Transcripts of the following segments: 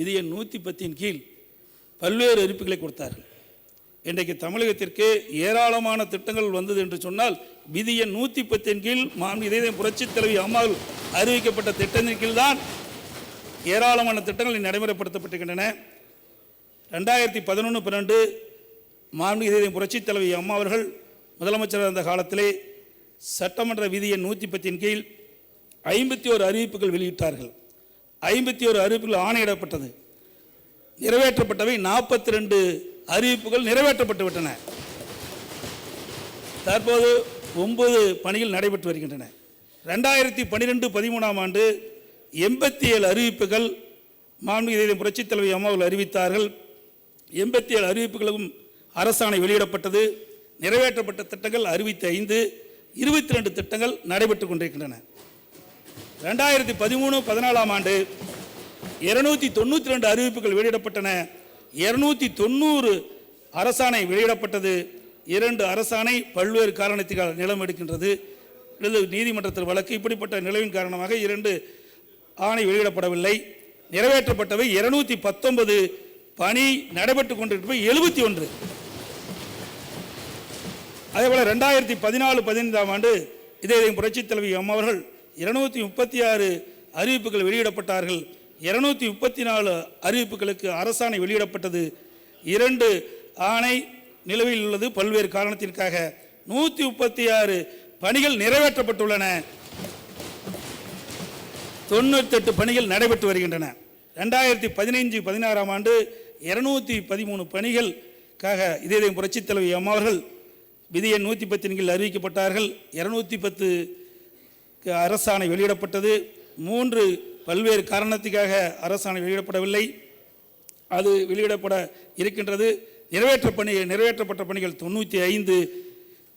விதி நூற்றி பத்தின் கீழ் பல்வேறு அறிவிப்புகளை கொடுத்தார்கள். இன்றைக்கு தமிழகத்திற்கு ஏராளமான திட்டங்கள் வந்தது என்று சொன்னால் விதியை நூற்றி பத்தின் கீழ் மாண்பு இதயம் புரட்சித் தலைவி அம்மாவில் அறிவிக்கப்பட்ட திட்டத்தின் கீழ் தான் ஏராளமான திட்டங்கள் நடைமுறைப்படுத்தப்பட்டிருக்கின்றன. ரெண்டாயிரத்தி பதினொன்று பன்னெண்டு மாண்பு இதய புரட்சித் தலைவி அம்மா அவர்கள் முதலமைச்சர் இருந்த காலத்திலே சட்டமன்ற விதியை நூற்றி பத்தின் கீழ் ஐம்பத்தி ஒரு அறிவிப்புகள் வெளியிட்டார்கள். ஐம்பத்தி ஒரு அறிவிப்புகள் ஆணையிடப்பட்டது. நிறைவேற்றப்பட்டவை நாற்பத்தி ரெண்டு அறிவிப்புகள் நிறைவேற்றப்பட்டு விட்டன. தற்போது ஒன்பது பணிகள் நடைபெற்று வருகின்றன. ரெண்டாயிரத்தி பன்னிரெண்டு பதிமூணாம் ஆண்டு எண்பத்தி ஏழு அறிவிப்புகள் மாண்புமிகு புரட்சித் தலைவி அம்மாவில் அறிவித்தார்கள். எண்பத்தி ஏழு அறிவிப்புகளும் அரசாணை வெளியிடப்பட்டது. நிறைவேற்றப்பட்ட திட்டங்கள் அறுபத்தி ஐந்து இருபத்தி ரெண்டு திட்டங்கள் நடைபெற்று கொண்டிருக்கின்றன. ரெண்டாயிரத்தி பதிமூணு பதினாலாம் ஆண்டு இருநூத்தி தொண்ணூற்றி ரெண்டு அறிவிப்புகள் வெளியிடப்பட்டன. இருநூத்தி தொண்ணூறு அரசாணை வெளியிடப்பட்டது. இரண்டு அரசாணை பல்வேறு காரணத்தினால் நிலம் எடுக்கின்றது. நீதிமன்றத்தில் வழக்கு இப்படிப்பட்ட நிலவின் காரணமாக இரண்டு ஆணை வெளியிடப்படவில்லை. நிறைவேற்றப்பட்டவை இருநூத்தி பத்தொன்பது. பணி நடைபெற்று கொண்டிருப்பவை எழுபத்தி ஒன்று. அதேபோல் ரெண்டாயிரத்தி பதினாலு பதினைந்தாம் ஆண்டு இதே புரட்சித் தலைவி அம்மா அவர்கள் இருநூற்றி முப்பத்தி ஆறு அறிவிப்புகள் வெளியிடப்பட்டார்கள். இருநூத்தி முப்பத்தி நாலு அறிவிப்புகளுக்கு அரசாணை வெளியிடப்பட்டது. இரண்டு ஆணை நிலுவையில் உள்ளது. பல்வேறு காரணத்திற்காக நூற்றி முப்பத்தி ஆறு பணிகள் நிறைவேற்றப்பட்டுள்ளன. தொண்ணூத்தெட்டு பணிகள் நடைபெற்று வருகின்றன. ரெண்டாயிரத்தி பதினைஞ்சு பதினாறாம் ஆண்டு இருநூத்தி பதிமூணு பணிகளுக்காக இதே புரட்சித் தலைவி அம்மாவர்கள் விதியை நூற்றி பத்தின் கீழ் அறிவிக்கப்பட்டார்கள். இருநூத்தி பத்து அரசாணை வெளியிடப்பட்டது. மூன்று பல்வேறு காரணத்துக்காக அரசாணை வெளியிடப்படவில்லை. அது வெளியிடப்பட இருக்கின்றது. நிறைவேற்ற பணி நிறைவேற்றப்பட்ட பணிகள் தொண்ணூற்றி ஐந்து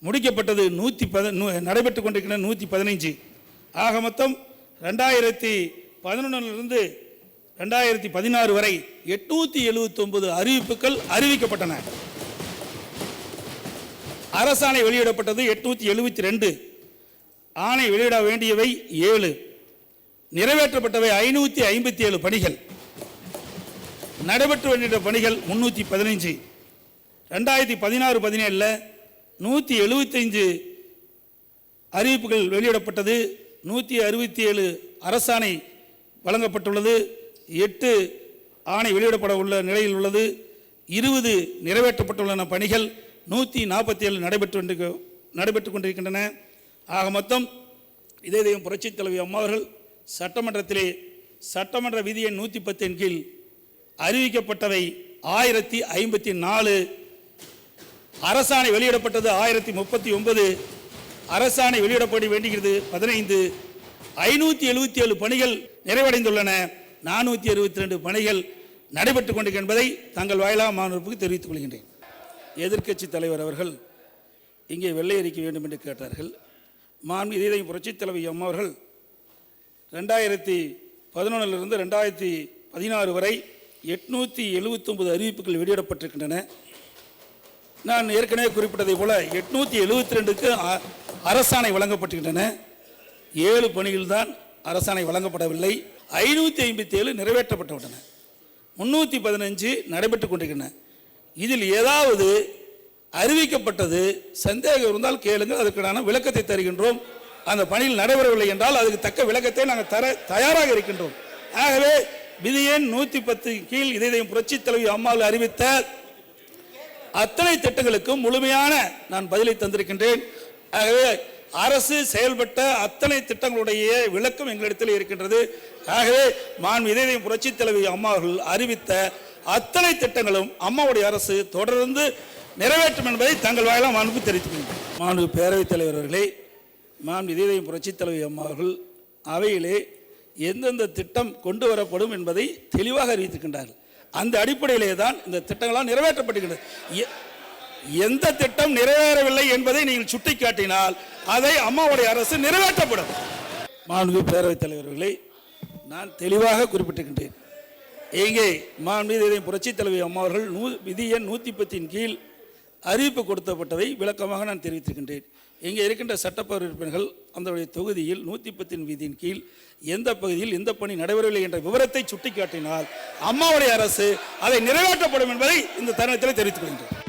முடிக்கப்பட்டது நூற்றி பத நடைபெற்று கொண்டிருக்கின்ற நூற்றி பதினைஞ்சு. ஆக மொத்தம் ரெண்டாயிரத்தி பதினொன்றிலிருந்து ரெண்டாயிரத்தி பதினாறு வரை எட்நூற்றி எழுபத்தொன்பது அறிவிப்புகள் அறிவிக்கப்பட்டன. அரசாணை வெளியிடப்பட்டது எட்நூற்றி எழுபத்தி ரெண்டு. ஆணை வெளியிட வேண்டியவை ஏழு. நிறைவேற்றப்பட்டவை ஐநூற்றி ஐம்பத்தி ஏழு பணிகள். நடைபெற்று வேண்டிய பணிகள் முன்னூற்றி பதினைஞ்சு. ரெண்டாயிரத்தி பதினாறு பதினேழில் நூற்றி எழுபத்தஞ்சு அறிவிப்புகள் வெளியிடப்பட்டது. நூற்றி அறுபத்தி ஏழு அரசாணை வழங்கப்பட்டுள்ளது. எட்டு ஆணை வெளியிடப்பட உள்ள நிலையில் உள்ளது. இருபது நிறைவேற்றப்பட்டுள்ளன பணிகள். நூற்றி நாற்பத்தி ஏழு நடைபெற்று நடைபெற்று கொண்டிருக்கின்றன. ஆக மொத்தம் இதே தெய்வம் புரட்சித் தலைவி அம்மாவர்கள் சட்டமன்றத்திலே சட்டமன்ற விதி எண் நூற்றி பத்தின் கீழ் அறிவிக்கப்பட்டவை ஆயிரத்தி ஐம்பத்தி நாலு அரசாணை வெளியிடப்பட்டது ஆயிரத்தி முப்பத்தி ஒன்பது. அரசாணை வெளியிடப்பட வேண்டுகிறது பதினைந்து. ஐநூற்றி எழுபத்தி ஏழு பணிகள் நிறைவடைந்துள்ளன. நானூற்றி அறுபத்தி ரெண்டு பணிகள் நடைபெற்றுக் கொண்டிருக்க என்பதை தங்கள் வாயிலாக மாணவர்களுக்கு தெரிவித்துக் கொள்கின்றேன். எதிர்க்கட்சி தலைவர் அவர்கள் இங்கே வெள்ளை அறிக்க வேண்டும் என்று கேட்டார்கள். மாண்பு இதய புரட்சித் தலைவி அம்மா அவர்கள் ரெண்டாயிரத்தி பதினொன்றிலிருந்து ரெண்டாயிரத்தி பதினாறு வரை எட்நூற்றி எழுபத்தொம்பது அறிவிப்புகள் வெளியிடப்பட்டிருக்கின்றன. நான் ஏற்கனவே குறிப்பிட்டதை போல எட்நூற்றி எழுபத்தி ரெண்டுக்கு அரசாணை வழங்கப்பட்டிருக்கின்றன. ஏழு பணிகள் தான் அரசாணை வழங்கப்படவில்லை. ஐநூற்றி ஐம்பத்தி ஏழு நிறைவேற்றப்பட்டுவிட்டன முன்னூற்றி பதினஞ்சு நடைபெற்று கொண்டிருக்கின்றன. இதில் ஏதாவது அறிவிக்கப்பட்டது. சந்தேகம் இருந்தால் கேளுங்கள் அதுக்கான விளக்கத்தை தருகின்றோம். அந்த பணியில் நடைபெறவில்லை என்றால் அதுக்கு தக்க விளக்கத்தை நாங்கள் தர தயாராக இருக்கின்றோம். ஆகவே விதி எண் நூற்றி பத்து கீழ் இதயம் புரட்சி தலைவி அம்மாவில் அறிவித்த அத்தனை திட்டங்களுக்கும் முழுமையான நான் பதிலை தந்திருக்கின்றேன். ஆகவே அரசு செயல்பட்ட அத்தனை திட்டங்களுடைய விளக்கம் எங்களிடத்தில் இருக்கின்றது. ஆகவே மான் இதய புரட்சித் தலைவி அம்மாவர்கள் அறிவித்த அத்தனை திட்டங்களும் அம்மாவுடைய அரசு தொடர்ந்து நிறைவேற்றும் என்பதை தங்கள் வாயிலாக அனுப்பி தெரிவித்துக் மாண்பு பேரவைத் தலைவர் அவர்களே மாண்பு இதயம் புரட்சித் தலைவி அம்மா அவர்கள் அவையிலே எந்தெந்த திட்டம் கொண்டு வரப்படும் என்பதை தெளிவாக அறிவித்திருக்கின்றார்கள். அந்த அடிப்படையிலே தான் இந்த திட்டங்களால் நிறைவேற்றப்பட்டுகின்றது எ- எந்த திட்டம் நிறைவேறவில்லை என்பதை நீங்கள் சுட்டிக்காட்டினால் அதை அம்மாவுடைய அரசு நிறைவேற்றப்படும். மாண்பு பேரவைத் தலைவர்களை நான் தெளிவாக குறிப்பிட்டிருக்கின்றேன். இங்கே மாண்பு புரட்சித் தலைவி அம்மாவர்கள் நூ விதி எண் நூற்றி பத்தின் கீழ் அறிவிப்பு கொடுத்தப்பட்டதை விளக்கமாக நான் தெரிவித்திருக்கின்றேன். இங்கே இருக்கின்ற சட்டப்பேரவை உறுப்பினர்கள் அந்த தொகுதியில் நூற்றி பத்தின் விதியின் கீழ் எந்த பகுதியில் எந்த பணி நடைபெறவில்லை என்ற விவரத்தை சுட்டிக்காட்டினால் அம்மாவுடைய அரசு அதை நிறைவேற்றப்படும் என்பதை இந்த தருணத்தில் தெரிவித்துக் கொள்கின்றேன்.